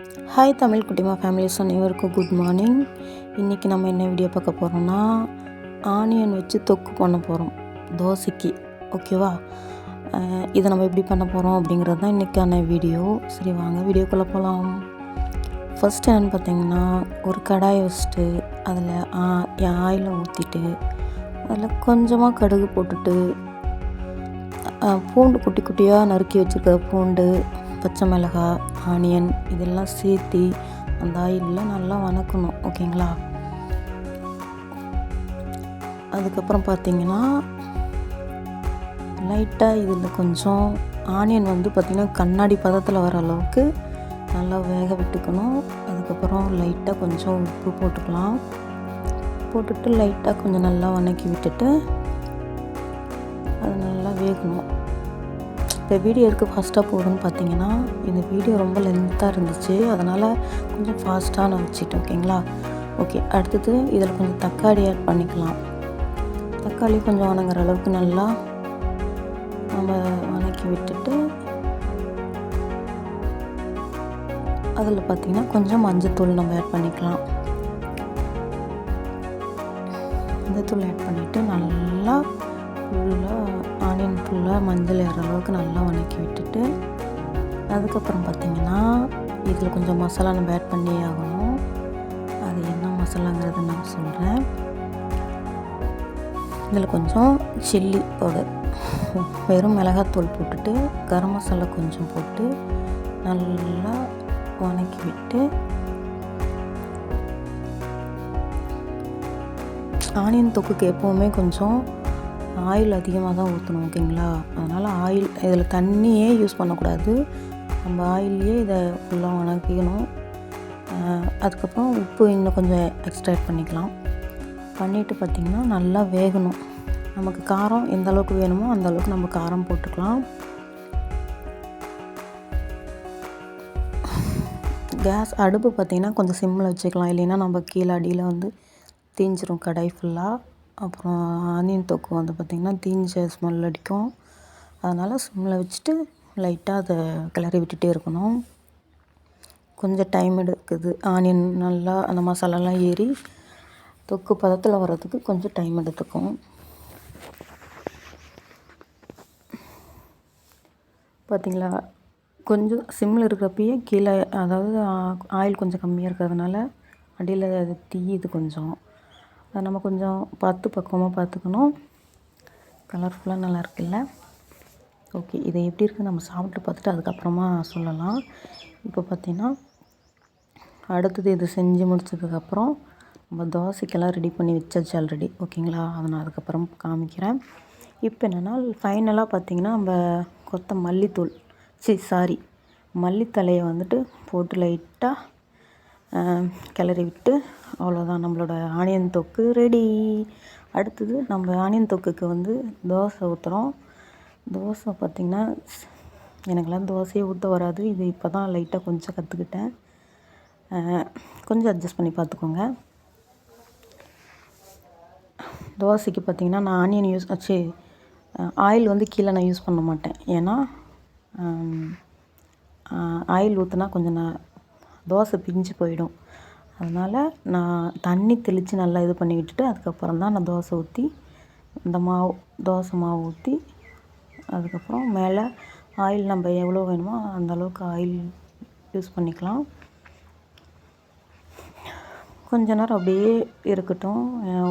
Hi Tamil குட்டிமா families அனைவருக்கும் good morning இன்றைக்கி நம்ம என்ன வீடியோ பார்க்க போகிறோம்னா ஆனியன் வச்சு தொக்கு பண்ண போகிறோம் தோசைக்கு ஓகேவா இதை நம்ம எப்படி பண்ண போகிறோம் அப்படிங்கிறது தான் இன்றைக்கான வீடியோ சரி வாங்க வீடியோக்குள்ளே போகலாம் ஃபஸ்ட்டு என்னென்னு பார்த்தீங்கன்னா ஒரு கடாயை வச்சுட்டு அதில் ஆயிலை ஊற்றிட்டு அதில் கொஞ்சமாக கடுகு போட்டுட்டு பூண்டு குட்டி குட்டியாக நறுக்கி வச்சுருக்கிற பூண்டு பச்சை மிளகாய் ஆனியன் இதெல்லாம் சேர்த்து அந்த ஆயிலெலாம் நல்லா வணக்கணும் ஓகேங்களா? அதுக்கப்புறம் பார்த்தீங்கன்னா லைட்டாக இதில் கொஞ்சம் ஆனியன் வந்து பார்த்திங்கன்னா கண்ணாடி பதத்தில் வர அளவுக்கு நல்லா வேக விட்டுக்கணும். அதுக்கப்புறம் லைட்டாக கொஞ்சம் உப்பு போட்டுக்கலாம். போட்டுட்டு லைட்டாக கொஞ்சம் நல்லா வணக்கி விட்டுட்டு அது நல்லா வேகணும். இப்போ வீடியோ எதுக்கு ஃபாஸ்ட்டாக போகுதுன்னு பார்த்தீங்கன்னா இந்த வீடியோ ரொம்ப லென்த்தாக இருந்துச்சு. அதனால் கொஞ்சம் ஃபாஸ்ட்டாக நான் வச்சுட்டேன் ஓகேங்களா? ஓகே அடுத்தது இதில் கொஞ்சம் தக்காளி ஆட் பண்ணிக்கலாம். தக்காளி கொஞ்சம் வணங்குற அளவுக்கு நல்லா நம்ம வணக்கி விட்டுட்டு அதில் பார்த்திங்கன்னா கொஞ்சம் மஞ்சத்தூள் நம்ம ஆட் பண்ணிக்கலாம். மஞ்சத்தூள் ஆட் பண்ணிவிட்டு நல்லா ஃபுல்லாக ஆனியன் ஃபுல்லாக மஞ்சள் ஏற அளவுக்கு நல்லா வணக்கி விட்டுட்டு அதுக்கப்புறம் பார்த்திங்கன்னா இதில் கொஞ்சம் மசாலா நம்ம ஆட் பண்ணி ஆகணும். அது என்ன மசாலாங்கிறது நான் சொல்கிறேன் இதில் கொஞ்சம் சில்லி பவுடர் வெறும் மிளகாத்தூள் போட்டுட்டு கரம் மசாலா கொஞ்சம் போட்டு நல்லா வணக்கி விட்டு ஆனியன் தொக்குக்கு எப்போவுமே கொஞ்சம் ஆயில் அதிகமாக தான் ஊற்றணும் ஓகேங்களா? அதனால் ஆயில் இதில் தண்ணியே யூஸ் பண்ணக்கூடாது. நம்ம ஆயிலே இதை ஃபுல்லாக வணக்கிக்கணும். அதுக்கப்புறம் உப்பு இன்னும் கொஞ்சம் எக்ஸ்ட்ரா ஆட் பண்ணிக்கலாம். பண்ணிவிட்டு பார்த்திங்கன்னா நல்லா வேகணும். நமக்கு காரம் எந்த அளவுக்கு வேணுமோ அந்த அளவுக்கு நம்ம காரம் போட்டுக்கலாம். கேஸ் அடுப்பு பார்த்திங்கன்னா கொஞ்சம் சிம்மில் வச்சுக்கலாம். இல்லைன்னா நம்ம கீழே அடியில் வந்து தீஞ்சிரும் கடாய் ஃபுல்லாக அப்புறம் ஆனியன் தொக்கு வந்து பார்த்திங்கன்னா தீஞ்ச ஸ்மெல் அடிக்கும். அதனால் சிம்மில் வச்சுட்டு லைட்டாக அதை கிளறி விட்டுட்டே இருக்கணும். கொஞ்சம் டைம் எடுக்குது. ஆனியன் நல்லா அந்த மசாலாலாம் ஏறி தொக்கு பதத்தில் வர்றதுக்கு கொஞ்சம் டைம் எடுத்துக்கும். பார்த்திங்களா கொஞ்சம் சிம்மில் இருக்கிறப்பயே கீழே அதாவது ஆயில் கொஞ்சம் கம்மியாக இருக்கிறதுனால அடியில் அது தீயுது கொஞ்சம். அதை நம்ம கொஞ்சம் பார்த்து பக்குவமாக பார்த்துக்கணும். கலர்ஃபுல்லாக நல்லா இருக்குல்ல ஓகே இதை எப்படி இருக்குன்னு நம்ம சாப்பிட்டு பார்த்துட்டு அதுக்கப்புறமா சொல்லலாம். இப்போ பார்த்திங்கன்னா அடுத்தது இது செஞ்சு முடிச்சதுக்கப்புறம் நம்ம தோசைக்கெல்லாம் ரெடி பண்ணி வச்சாச்சு ஆல்ரெடி ஓகேங்களா அதை நான் அதுக்கப்புறம் காமிக்கிறேன். இப்போ என்னென்னா ஃபைனலாக பார்த்திங்கன்னா நம்ம கொத்த மல்லித்தூள் சி சாரி மல்லித்தலையை வந்துட்டு போட்டு லைட்டாக கிளறி விட்டு அவ்வளோதான் நம்மளோட ஆனியன் தொக்கு ரெடி அடுத்தது நம்ம ஆனியன் தொக்குக்கு வந்து தோசை ஊற்றுறோம் தோசை பார்த்திங்கன்னா எனக்கெல்லாம் தோசையே ஊற்ற வராது. இது இப்போ தான் லைட்டாக கொஞ்சம் கற்றுக்கிட்டேன் கொஞ்சம் அட்ஜஸ்ட் பண்ணி பார்த்துக்கோங்க தோசைக்கு பார்த்திங்கன்னா நான் ஆனியன் யூஸ் ஆச்சு ஆயில் வந்து கீழே நான் யூஸ் பண்ண மாட்டேன். ஏன்னா ஆயில் ஊற்றினா கொஞ்சம் நான் தோசை பிஞ்சு போயிடும். அதனால் நான் தண்ணி தெளித்து நல்லா இது பண்ணி விட்டுட்டு அதுக்கப்புறம் தான் நான் தோசை ஊற்றி இந்த மாவு தோசை மாவு ஊற்றி அதுக்கப்புறம் மேலே ஆயில் நம்ம எவ்வளோ வேணுமோ அந்த அளவுக்கு ஆயில் யூஸ் பண்ணிக்கலாம். கொஞ்ச நேரம் அப்படியே இருக்கட்டும்.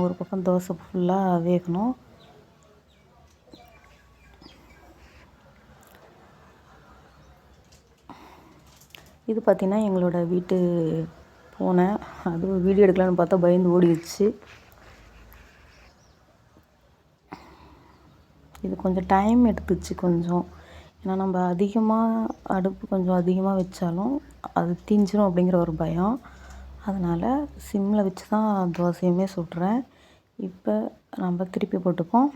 ஒரு பக்கம் தோசை ஃபுல்லாக வேகணும். இது பார்த்திங்கன்னா எங்களோட வீட்டு போனேன் அதுவும் வீடியோ எடுக்கலான்னு பார்த்தா பயந்து ஓடிடுச்சு. இது கொஞ்சம் டைம் எடுத்துச்சு கொஞ்சம். ஏன்னா நம்ம அதிகமாக அடுப்பு கொஞ்சம் அதிகமாக வச்சாலும் அது தீஞ்சிரும் அப்படிங்கிற ஒரு பயம். அதனால் சிம்மில் வச்சு தான் தோசையுமே சுடுறேன். இப்போ நம்ம திருப்பி போட்டுப்போம்.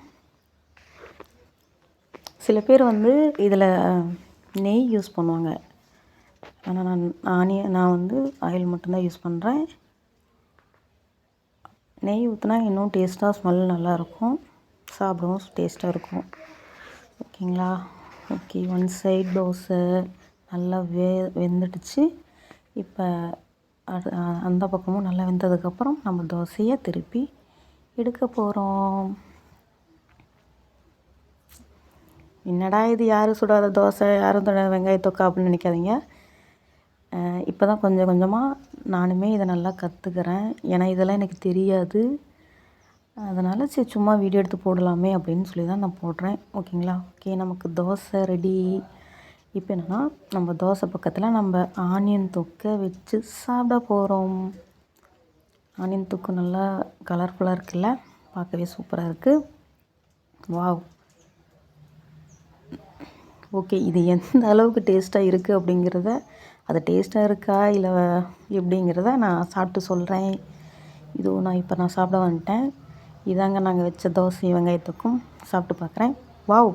சில பேர் வந்து இதில் நெய் யூஸ் பண்ணுவாங்க. ஆனால் நான் ஆனிய நான் வந்து ஆயில் மட்டும்தான் யூஸ் பண்ணுறேன் நெய் ஊற்றினா இன்னும் டேஸ்ட்டாக ஸ்மெல் நல்லாயிருக்கும். சாப்பிடவும் டேஸ்ட்டாக இருக்கும். ஓகேங்களா? ஓகே ஒன் சைட் தோசை நல்லா வே வெந்துடுச்சு. இப்போ அது அந்த பக்கமும் நல்லா வெந்ததுக்கப்புறம் நம்ம தோசையை திருப்பி எடுக்க போகிறோம் என்னடா இது? யாரும் சுடாத தோசை யாரும் தொடாத வெங்காய தொக்கா அப்படின்னு நினைக்காதீங்க. இப்போ தான் கொஞ்சம் கொஞ்சமாக நானுமே இதை நல்லா கற்றுக்கிறேன் ஏன்னா இதெல்லாம் எனக்கு தெரியாது. அதனால் சரி சும்மா வீடியோ எடுத்து போடலாமே அப்படின்னு சொல்லி தான் நான் போடுறேன். ஓகேங்களா? ஓகே நமக்கு தோசை ரெடி இப்போ என்னென்னா நம்ம தோசை பக்கத்தில் நம்ம ஆனியன் தொக்கை வச்சு சாப்பிட போகிறோம் ஆனியன் தொக்கு நல்லா கலர்ஃபுல்லாக இருக்குல்ல? பார்க்கவே சூப்பராக இருக்குது வாவ் ஓகே இது எந்த அளவுக்கு டேஸ்ட்டாக இருக்குது அப்படிங்கிறத அது டேஸ்ட்டாக இருக்கா இல்லை எப்படிங்கிறத நான் சாப்பிட்டு சொல்கிறேன் இதுவும் நான் இப்போ நான் சாப்பிட வந்துட்டேன். இதாங்க நாங்கள் வச்ச தோசை வெங்காயத்துக்கும் சாப்பிட்டு பார்க்குறேன் வாவ்!